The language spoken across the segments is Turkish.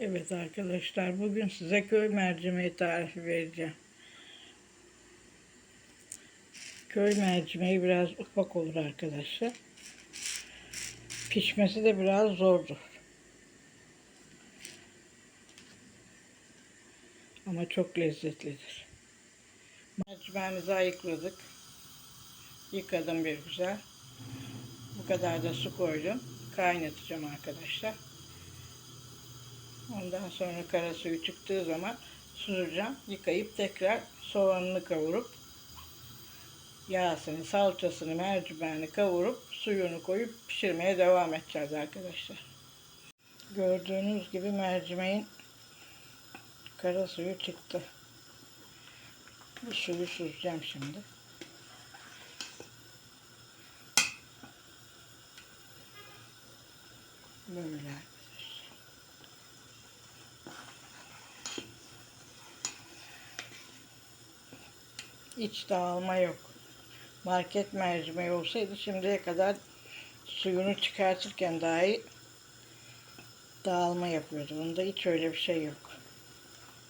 Evet arkadaşlar bugün size köy mercimeği tarifi vereceğim. Köy mercimeği biraz ufak olur arkadaşlar. Pişmesi de biraz zordur. Ama çok lezzetlidir. Mercimeğimizi ayıkladık. Yıkadım bir güzel. Bu kadar da su koydum. Kaynatacağım arkadaşlar. Ondan sonra kara suyu çıktığı zaman süzeceğim. Yıkayıp tekrar soğanını kavurup yağsını, salçasını, mercimeğini kavurup suyunu koyup pişirmeye devam edeceğiz arkadaşlar. Gördüğünüz gibi mercimeğin kara suyu çıktı. Bu suyu süzeceğim şimdi. Böyle İç dağılma yok. Market mercimeği olsaydı şimdiye kadar suyunu çıkartırken dahi dağılma yapıyordu. Bunda hiç öyle bir şey yok.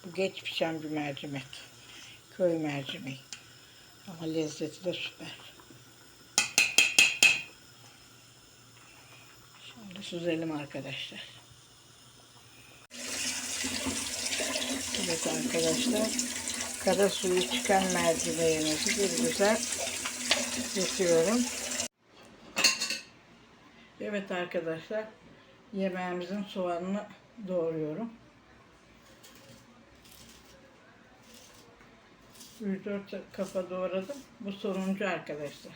Bu geç pişen bir mercimek. Köy mercimeği. Ama lezzeti de süper. Şimdi süzelim arkadaşlar. Evet arkadaşlar. Kara suyu çıkan mercimeğimizi bir güzel yıkıyorum. Evet arkadaşlar. Yemeğimizin soğanını doğruyorum. 3-4 kafa doğradım. Bu sonuncu arkadaşlar.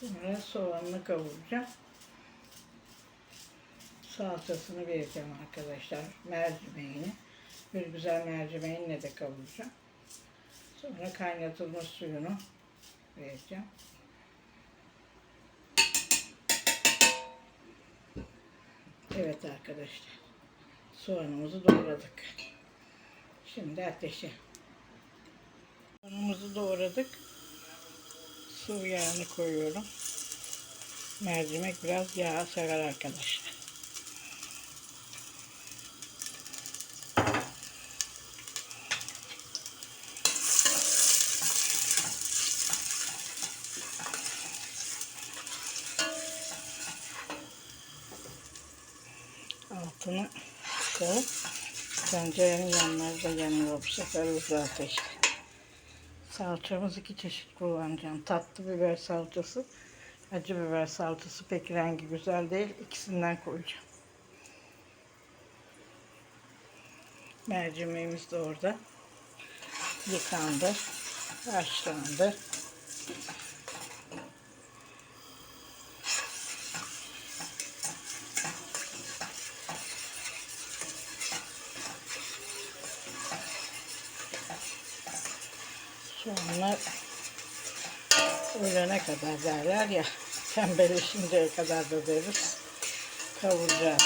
Sonra soğanını kavuracağım. Salçasını vereceğim arkadaşlar. Mercimeğini. Bir güzel mercimeğinle de kavuracağım. Sonra kaynatılmış suyunu vereceğim. Evet arkadaşlar. Soğanımızı doğradık. Şimdi ateşe. Soğanımızı doğradık. Sıvı yağını koyuyorum. Mercimek biraz yağ sever arkadaşlar. Altını kısıp tencerenin yanları da yanıyor bu sefer hızlı ateşte. Salçamız iki çeşit kullanacağım. Tatlı biber salçası, acı biber salçası pek rengi güzel değil. İkisinden koyacağım. Mercimeğimiz de orada. Yıkandı, haşlandı. Soğanlar ölene kadar derler ya, pembeleşinceye kadar da deriz. Kavuracağız.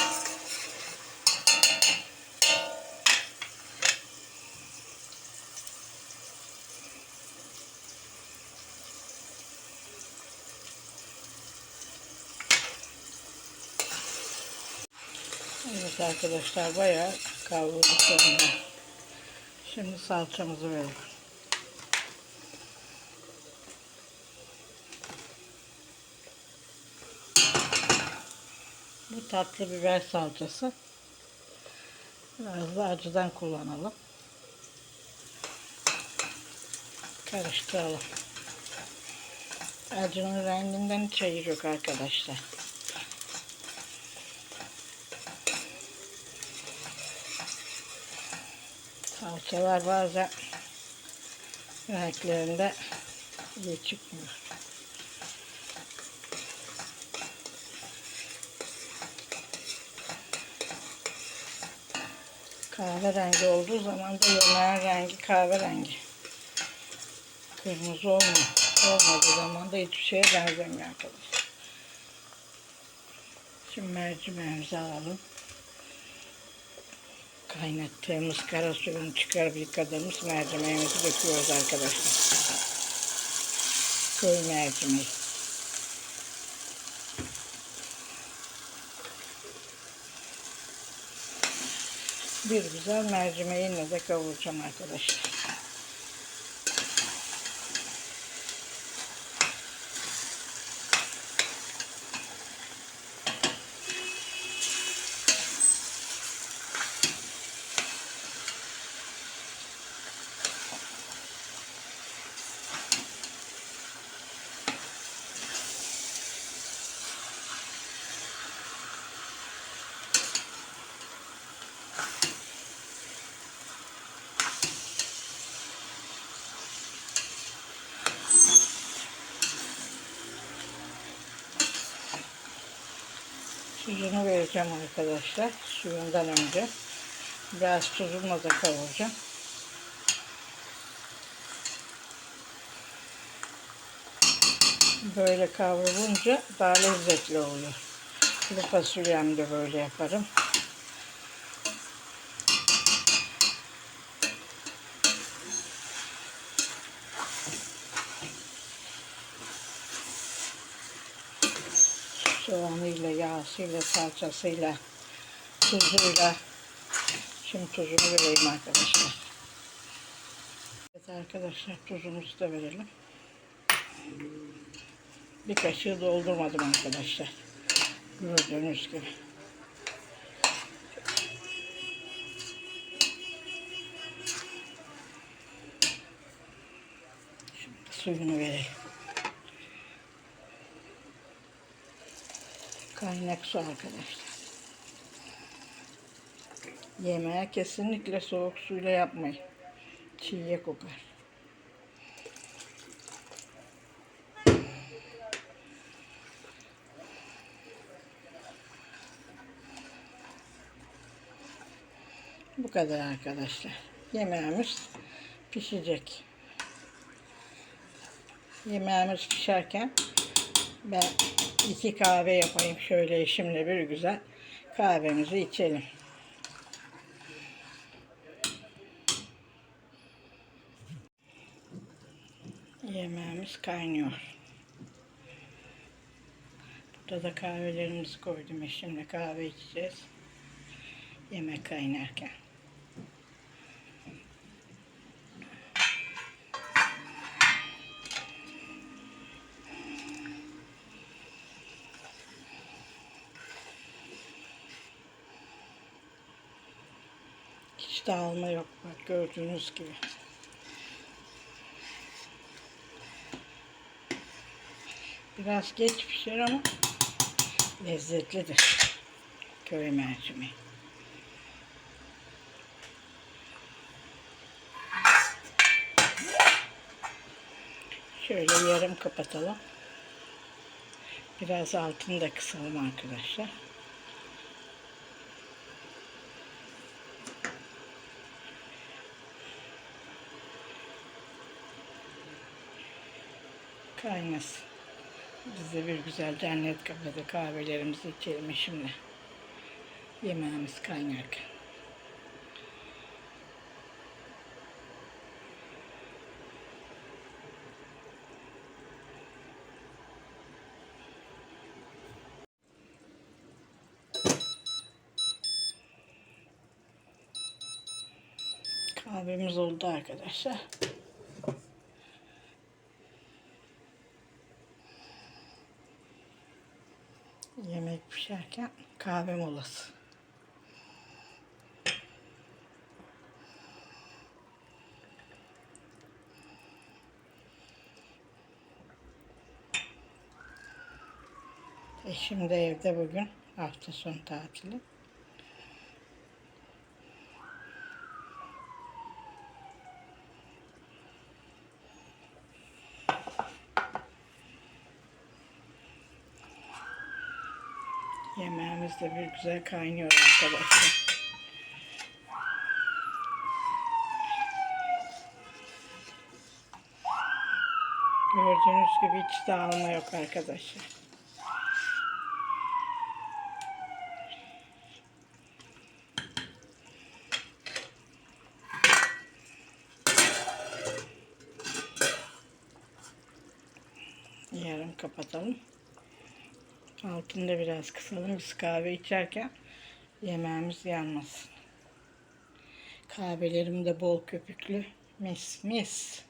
Evet arkadaşlar bayağı kavruldu sonra. Şimdi salçamızı verelim. Bu tatlı biber salçası. Biraz da acıdan kullanalım. Karıştıralım. Acının renginden hiç hayır yok arkadaşlar. Salçalar bazen renklerinde iyi çıkmıyor. Kahverengi olduğu zaman da yemeğin rengi kahverengi. Kırmızı olmuyor. Olmadığı zaman da hiçbir şeye benzemiyor arkadaşlar. Şimdi mercimeğimizi alalım. Kaynattığımız kara suyunu çıkarıp yıkadığımız mercimeğimizi döküyoruz arkadaşlar. Köy mercimeği. Bir güzel mercimeğinle de kavuracağım arkadaşlar. Tuzunu vereceğim arkadaşlar. Suyundan önce. Biraz tuzumla da kavuracağım. Böyle kavrulunca daha lezzetli oluyor. Kuru fasulyem de böyle yaparım. Soğanıyla, yağsıyla, salçasıyla, tuzuyla. Şimdi tuzunu vereyim arkadaşlar. Evet arkadaşlar tuzumuzu da verelim. Bir kaşığı doldurmadım arkadaşlar. Gördüğünüz gibi. Şimdi suyunu vereyim. Kaynak su arkadaşlar. Yemeğe kesinlikle soğuk suyla yapmayın. Çiğye kokar. Bu kadar arkadaşlar. Yemeğimiz pişecek. Yemeğimiz pişerken ben iki kahve yapayım şöyle eşimle bir güzel kahvemizi içelim. Yemeğimiz kaynıyor. Burada da kahvelerimizi koydum eşimle kahve içeceğiz. Yemek kaynarken. Hiç dağılma yok bak gördüğünüz gibi. Biraz geç pişer ama lezzetlidir. Köy mercimeği. Şöyle yarım kapatalım. Biraz altını da kısalım arkadaşlar. Kaynasın. Biz de bir güzel cennet kafede kahvelerimizi içelim şimdi. Yemeğimiz kaynarken. Kahvemiz oldu arkadaşlar. Yemek pişerken kahve molası. Eşim de evde bugün hafta sonu tatili. Domates de bir güzel kaynıyor arkadaşlar. Gördüğünüz gibi hiç dağılma yok arkadaşlar. Yarım kapatalım. Altını da biraz kısalım. Biz kahve içerken yemeğimiz yanmasın. Kahvelerim de bol köpüklü. Mis mis.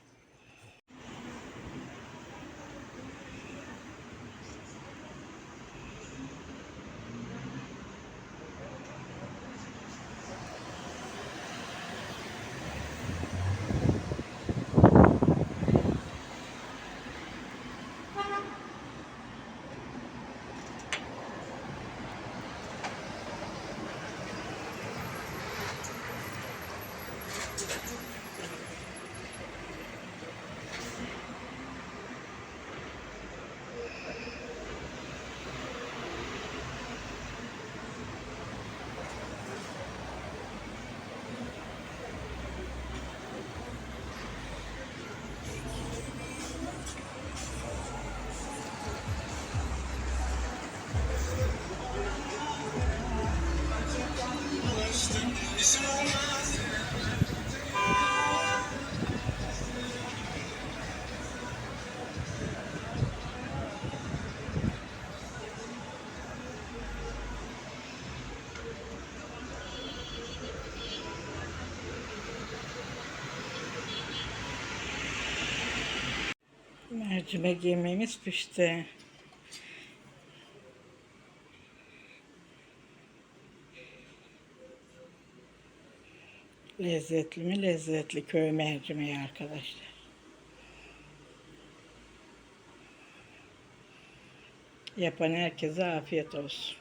Mercimek yemeğimiz pişti. Lezzetli mi? Lezzetli köy mercimeği arkadaşlar. Yapan herkese afiyet olsun.